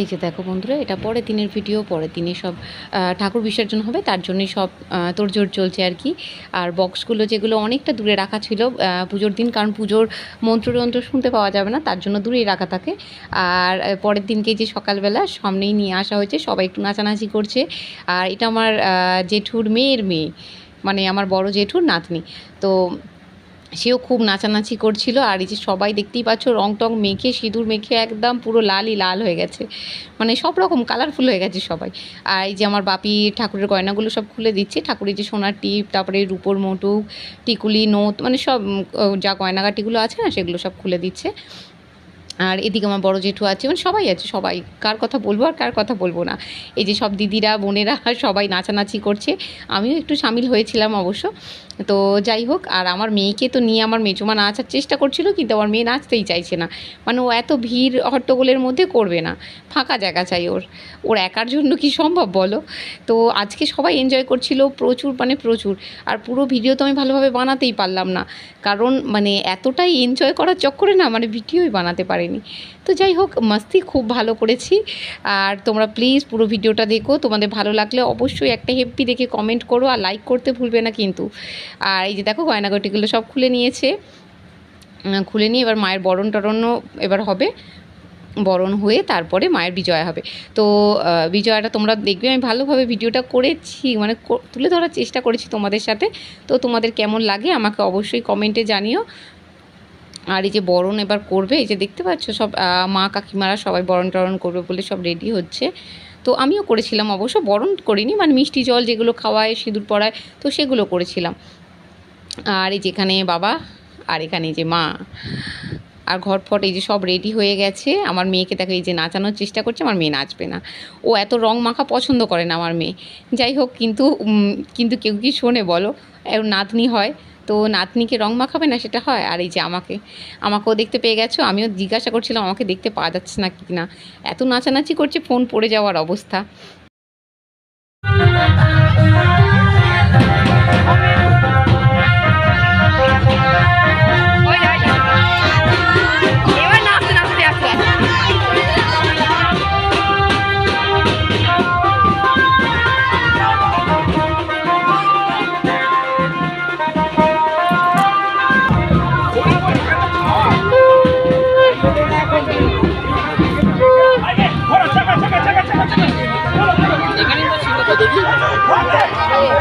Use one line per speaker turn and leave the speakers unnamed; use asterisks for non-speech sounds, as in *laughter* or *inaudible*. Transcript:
এই যে দেখো বন্ধুরা, এটা পরের দিনের ভিডিও পরের দিনে সব ঠাকুর বিসর্জন হবে, তার জন্যই সব তোড়জোড় চলছে আর কি। আর বক্সগুলো যেগুলো অনেকটা দূরে রাখা ছিল পুজোর দিন, কারণ পুজোর মন্ত্রযন্ত্র শুনতে পাওয়া যাবে না, তার জন্য দূরেই রাখা থাকে। আর পরের দিনকে যে সকালবেলা সামনেই নিয়ে আসা হয়েছে, সবাই একটু নাচানাচি করছে। আর এটা আমার জেঠুর মেয়ের মেয়ে মানে আমার বড় জেঠুর নাতনি। তো সেও খুব নাচানাচি করছিল আর এই যে সবাই দেখতেই পাচ্ছ রং টং মেখে, সিঁদুর মেখে একদম পুরো লালই লাল হয়ে গেছে। মানে সব রকম কালারফুল হয়ে গেছে সবাই। আর এই যে আমার বাপি ঠাকুরের গয়নাগুলো সব খুলে দিচ্ছে। ঠাকুরের যে সোনার টিপ, তারপরে রূপোর মোটুক, টিকুলি, নোত মানে সব যা গয়নাগাটিগুলো আছে না, সেগুলো সব খুলে দিচ্ছে। আর এদিকে আমার বড় জেঠু আছে মানে সবাই আছে, সবাই। কার কথা বলব আর কার কথা বলব না। এই যে সব দিদিরা, বোনেরা *laughs* সবাই নাচানাচি করছে। আমিও একটু সামিল হয়েছিলাম অবশ্য। তো যাই হোক, আর আমার মেয়েকে তো নিয়ে আমার মেজমা নাচার চেষ্টা করছিল, কিন্তু আমার মেয়ে নাচতেই চাইছে না। মানে ও এত ভিড় হট্টগোলের মধ্যে করবে না। ফাঁকা জায়গা চাই ওর। ওর একার জন্য কি সম্ভব বলো? তো আজকে সবাই এনজয় করছিল, প্রচুর মানে প্রচুর। আর পুরো ভিডিও তো আমি ভালোভাবে বানাতেই পারলাম না। কারণ মানে এতটাই এনজয় করার চক্করে না মানে ভিডিওই বানাতে পারিনি তো যাই হোক, মাস্তি খুব ভালো করেছি। আর তোমরা প্লিজ পুরো ভিডিওটা দেখো। তোমাদের ভালো লাগলে অবশ্যই একটা হেপি দেখে কমেন্ট করো আর লাইক করতে ভুলবে না কিন্তু। আর এই যে দেখো, গয়নাগটিগুলো সব খুলে নিয়েছে। খুলে নিয়ে এবার মায়ের বরণ টরণও এবার হবে। বরণ হয়ে তারপরে মায়ের বিজয়া হবে। তো বিজয়াটা তোমরা দেখবে। আমি ভালোভাবে ভিডিওটা করেছি মানে তুলে ধরার চেষ্টা করেছি তোমাদের সাথে। তো তোমাদের কেমন লাগে আমাকে অবশ্যই কমেন্টে জানিও। আর এই যে বরণ এবার করবে, এই যে দেখতে পাচ্ছ সব মা কাকিমারা সবাই বরণ টরণ করবে বলে সব রেডি হচ্ছে। তো আমিও করেছিলাম অবশ্য, বরণ করিনি মানে মিষ্টি জল যেগুলো খাওয়ায়, সিঁদুর পরায়, তো সেগুলো করেছিলাম। আর এই যেখানে বাবা, আর এখানে যে মা। আর ঘর ফট এই যে সব রেডি হয়ে গেছে। আমার মেয়েকে দেখো এই যে নাচানোর চেষ্টা করছে, আমার মেয়ে নাচবে না। ও এত রং মাখা পছন্দ করে না আমার মেয়ে। যাই হোক, কিন্তু কিন্তু কেউ কি শোনে বলো? নাতনি হয় তো নাতনিকে রং মাখাবে না? সেটা হয়। আর এই যে আমাকে, আমাকেও দেখতে পেয়ে গেছো। আমিও জিজ্ঞাসা করছিলাম, আমাকে দেখতে পাওয়া যাচ্ছে না কি না? এত নাচানাচি করছে, ফোন পড়ে যাওয়ার অবস্থা। de